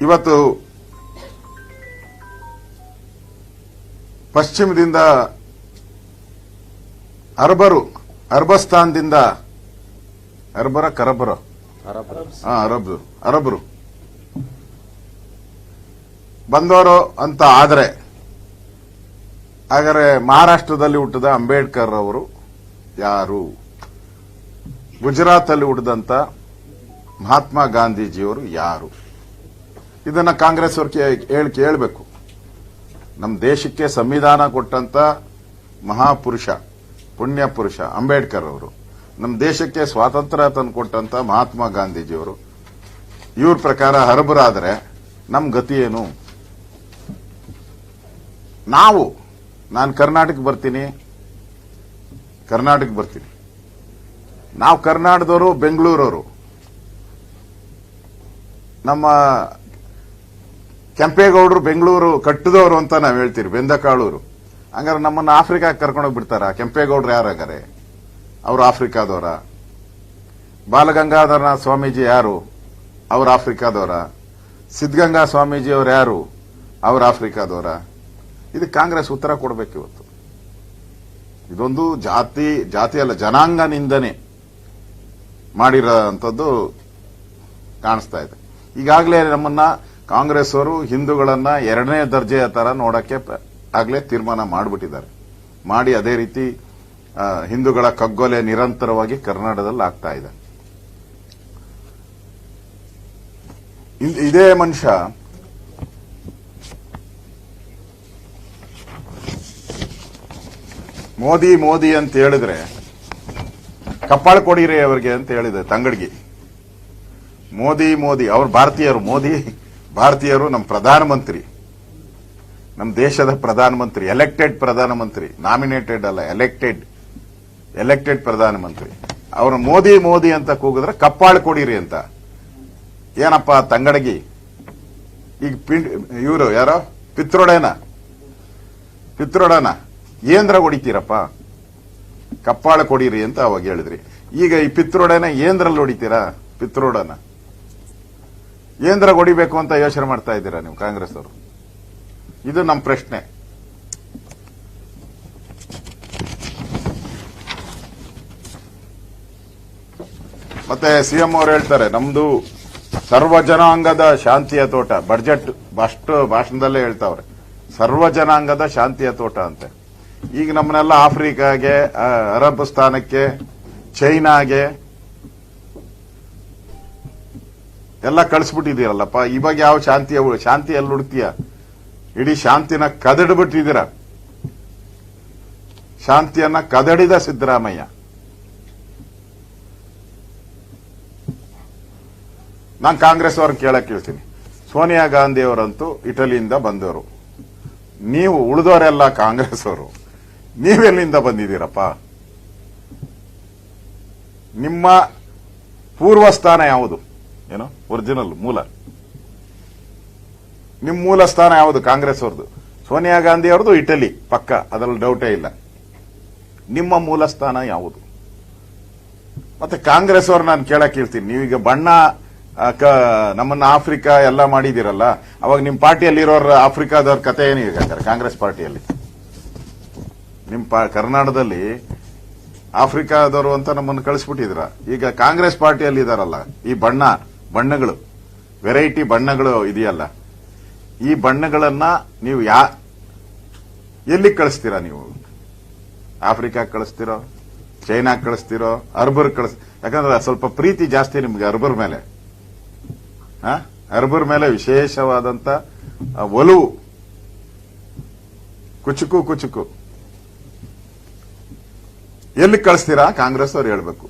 ಇವತ್ತು ಪಶ್ಚಿಮದಿಂದ ಅರಬರು, ಅರ್ಬಸ್ತಾನ್ದಿಂದ ಅರಬರ, ಕರಬರ. ಅರಬ್ರು ಅರಬ್ ಅರಬರು. ಬಂದವರು ಅಂತ ಆದರೆ, ಹಾಗಾದ್ರೆ ಮಹಾರಾಷ್ಟ್ರದಲ್ಲಿ ಹುಟ್ಟಿದ ಅಂಬೇಡ್ಕರ್ ಅವರು ಯಾರು? ಗುಜರಾತ್ ಅಲ್ಲಿ ಮಹಾತ್ಮ ಗಾಂಧೀಜಿಯವರು ಯಾರು? ಇದನ್ನ ಕಾಂಗ್ರೆಸ್ ಅವ್ರಿಗೆ ಹೇಳಿ ಕೇಳಬೇಕು. ನಮ್ಮ ದೇಶಕ್ಕೆ ಸಂವಿಧಾನ ಕೊಟ್ಟಂತ ಮಹಾಪುರುಷ, ಪುಣ್ಯ ಪುರುಷ ಅಂಬೇಡ್ಕರ್ ಅವರು ನಮ್ಮ ದೇಶಕ್ಕೆ ಸ್ವಾತಂತ್ರ್ಯ ತಂದು ಕೊಟ್ಟಂತ ಮಹಾತ್ಮ ಗಾಂಧೀಜಿಯವರು, ಇವ್ರ ಪ್ರಕಾರ ಹರಬರಾದರೆ ನಮ್ಮ ಗತಿ ಏನು? ನಾವು, ನಾನು ಕರ್ನಾಟಕ ಬರ್ತೀನಿ ಕರ್ನಾಟಕ ಬರ್ತೀನಿ. ನಾವು ಕರ್ನಾಟಕದವರು, ಬೆಂಗಳೂರವರು. ನಮ್ಮ ಕೆಂಪೇಗೌಡರು ಬೆಂಗಳೂರು ಕಟ್ಟಿದವರು ಅಂತ ನಾವು ಹೇಳ್ತೀರಿ ಬೆಂದಕಾಳೂರು. ಹಂಗಾರೆ ನಮ್ಮನ್ನು ಆಫ್ರಿಕಾಗೆ ಕರ್ಕೊಂಡೋಗಿ ಬಿಡ್ತಾರ ಕೆಂಪೇಗೌಡರು ಯಾರಾಗಾರೆ ಅವರು ಆಫ್ರಿಕಾದವರ? ಬಾಲಗಂಗಾಧರನಾಥ ಸ್ವಾಮೀಜಿ ಯಾರು? ಅವರು ಆಫ್ರಿಕಾದವರ? ಸಿದ್ಧಗಂಗಾ ಸ್ವಾಮೀಜಿ ಅವರು ಯಾರು? ಅವರು ಆಫ್ರಿಕಾದವರ? ಇದು ಕಾಂಗ್ರೆಸ್ ಉತ್ತರ ಕೊಡಬೇಕು ಇವತ್ತು. ಇದೊಂದು ಜಾತಿ ಜಾತಿ ಅಲ್ಲ, ಜನಾಂಗ ನಿಂದನೆ. ಮಾಡಿರೋಂಥದ್ದು ಕಾಣಿಸ್ತಾ ಇದೆ. ಈಗಾಗಲೇ ನಮ್ಮನ್ನ ಕಾಂಗ್ರೆಸ್ ಅವರು ಹಿಂದೂಗಳನ್ನ ಎರಡನೇ ದರ್ಜೆಯ ತರ ನೋಡಕ್ಕೆ ಆಗಲೇ ತೀರ್ಮಾನ ಮಾಡಿಬಿಟ್ಟಿದ್ದಾರೆ. ಮಾಡಿ ಅದೇ ರೀತಿ ಹಿಂದೂಗಳ ಕಗ್ಗೊಲೆ ನಿರಂತರವಾಗಿ ಕರ್ನಾಟಕದಲ್ಲಿ ಆಗ್ತಾ ಇದ್- ಇದೇ ಮನುಷ್ಯ ಮೋದಿ ಮೋದಿ ಅಂತ ಹೇಳಿದ್ರೆ ಕಪ್ಪಾಳ ಕೊಡಿರಿ ಅವರಿಗೆ ಅಂತ ಹೇಳಿದೆ ತಂಗಡ್ಗಿ. ಮೋದಿ ಮೋದಿ, ಅವರು ಭಾರತೀಯರು, ಮೋದಿ, ಭಾರತೀಯರು ನಮ್ಮ ಪ್ರಧಾನಮಂತ್ರಿ. ನಮ್ಮ ದೇಶದ ಪ್ರಧಾನಮಂತ್ರಿ ಎಲೆಕ್ಟೆಡ್ ಪ್ರಧಾನಮಂತ್ರಿ ನಾಮಿನೇಟೆಡ್ ಅಲ್ಲ ಎಲೆಕ್ಟೆಡ್ ಎಲೆಕ್ಟೆಡ್ ಪ್ರಧಾನಮಂತ್ರಿ. ಅವರು ಮೋದಿ ಮೋದಿ ಅಂತ ಕೂಗಿದ್ರೆ ಕಪ್ಪಾಳ ಕೊಡಿರಿ ಅಂತ. ಏನಪ್ಪ ತಂಗಡಗಿ? ಈಗ ಇವರು ಯಾರೋ? ಪಿತ್ರೋಡೇನ? ಪಿತ್ರೋಡೇನ? ಏಂದ್ರ ಹೊಡಿತೀರಪ್ಪ? ಕಪ್ಪಾಳ ಕೊಡಿರಿ ಅಂತ ಅವಾಗ ಹೇಳಿದ್ರಿ. ಈಗ ಈ ಪಿತ್ರೋಡನ ಏಂದ್ರಲ್ಲಿ ಹೊಡಿತೀರಾ? ಪಿತ್ರೋಡನ. ಏಂದ್ರ ಹೊಡಿಬೇಕು ಅಂತ ಯೋಚನೆ ಮಾಡ್ತಾ ಇದ್ದೀರಾ ನೀವು ಕಾಂಗ್ರೆಸ್ ಅವರು ಇದು ನಮ್ಮ ಪ್ರಶ್ನೆ. ಮತ್ತೆ ಸಿಎಂ ಅವರು ಹೇಳ್ತಾರೆ, ನಮ್ದು ಸರ್ವ ಜನಾಂಗದ ಶಾಂತಿಯ ತೋಟ ಬಡ್ಜೆಟ್ ಅಷ್ಟು ಭಾಷಣದಲ್ಲೇ ಹೇಳ್ತಾವ್ರೆ. ಸರ್ವ ಜನಾಂಗದ ಶಾಂತಿಯ ತೋಟ ಅಂತೆ. ಈಗ ನಮ್ಮನ್ನೆಲ್ಲ ಆಫ್ರಿಕಾಗೆ ಅರಬ್ ಸ್ಥಾನಕ್ಕೆ, ಚೈನಾಗೆ ಎಲ್ಲ ಕಳಿಸ್ಬಿಟ್ಟಿದ್ದೀರಲ್ಲಪ್ಪ. ಇವಾಗ ಯಾವ ಶಾಂತಿ ಶಾಂತಿ ಎಲ್ಲಿ ಹುಡುಕ್ತೀಯ ಇಡೀ ಶಾಂತಿನ ಕದಡ್ಬಿಟ್ಟಿದ್ದೀರ. ಶಾಂತಿಯನ್ನ ಕದಡಿದ ಸಿದ್ದರಾಮಯ್ಯ. ನಾನು ಕಾಂಗ್ರೆಸ್ ಅವ್ರ ಕೇಳಕ್ ಕೇಳ್ತೀನಿ. ಸೋನಿಯಾ ಗಾಂಧಿ ಅವರಂತೂ ಇಟಲಿಯಿಂದ ಬಂದವರು. ನೀವು ಉಳಿದವರೆಲ್ಲ ಕಾಂಗ್ರೆಸ್ ಅವರು. ನೀವೆಲ್ಲಿಂದ ಬಂದಿದ್ದೀರಪ್ಪ? ನಿಮ್ಮ ಪೂರ್ವ ಸ್ಥಾನ ಯಾವುದು? ಏನು? ಒರಿಜಿನಲ್, ಮೂಲ. ನಿಮ್ಮ ಮೂಲ ಸ್ಥಾನ ಯಾವುದು? ಕಾಂಗ್ರೆಸ್ ಅವ್ರದ್ದು ಸೋನಿಯಾ ಗಾಂಧಿ ಅವ್ರದ್ದು ಇಟಲಿ. ಪಕ್ಕ. ಅದರಲ್ಲಿ ಡೌಟೇ ಇಲ್ಲ. ನಿಮ್ಮ ಮೂಲ ಸ್ಥಾನ ಯಾವುದು? ಮತ್ತೆ ಕಾಂಗ್ರೆಸ್ ಅವ್ರು ನಾನು ಕೇಳಕ್ ಹೇಳ್ತೀನಿ. ನೀವೀಗ ಬಣ್ಣ ನಮ್ಮನ್ನ ಆಫ್ರಿಕಾ ಎಲ್ಲ ಮಾಡಿದಿರಲ್ಲ ಅವಾಗ ನಿಮ್ಮ ಪಾರ್ಟಿಯಲ್ಲಿ ಇರೋರ ಆಫ್ರಿಕಾದವ್ರ ಕತೆ ಏನು ಈಗ ಕಾಂಗ್ರೆಸ್ ಪಾರ್ಟಿಯಲ್ಲಿ. ನಿಮ್ಮ ಕರ್ನಾಟಕದಲ್ಲಿ ಆಫ್ರಿಕಾದವರು ಅಂತ ನಮ್ಮನ್ನು ಕಳಿಸ್ಬಿಟ್ಟಿದ್ರ ಈಗ ಕಾಂಗ್ರೆಸ್ ಪಾರ್ಟಿಯಲ್ಲಿ ಇದಾರಲ್ಲ, ಈ ಬಣ್ಣ, ಬಣ್ಣಗಳು, ವೆರೈಟಿ ಬಣ್ಣಗಳು ಇದೆಯಲ್ಲ, ಈ ಬಣ್ಣಗಳನ್ನ ನೀವು ಯಾ ಎಲ್ಲಿ ಕಳಿಸ್ತೀರಾ ನೀವು? ಆಫ್ರಿಕಾ ಕಳಿಸ್ತಿರೋ? ಚೈನಾ ಕಳಿಸ್ತಿರೋ? ಅರ್ಬರ್ ಕಳಿಸ್ ಯಾಕಂದ್ರೆ ಸ್ವಲ್ಪ ಪ್ರೀತಿ ಜಾಸ್ತಿ ನಿಮ್ಗೆ ಅರ್ಬರ್ ಮೇಲೆ? ಅರ್ಬರ್ ಮೇಲೆ ವಿಶೇಷವಾದಂತ ಒಲವು ಕುಚುಕು ಕುಚುಕು. ಎಲ್ಲಿ ಕಳಿಸ್ತೀರಾ? ಕಾಂಗ್ರೆಸ್ ಅವ್ರು ಹೇಳ್ಬೇಕು.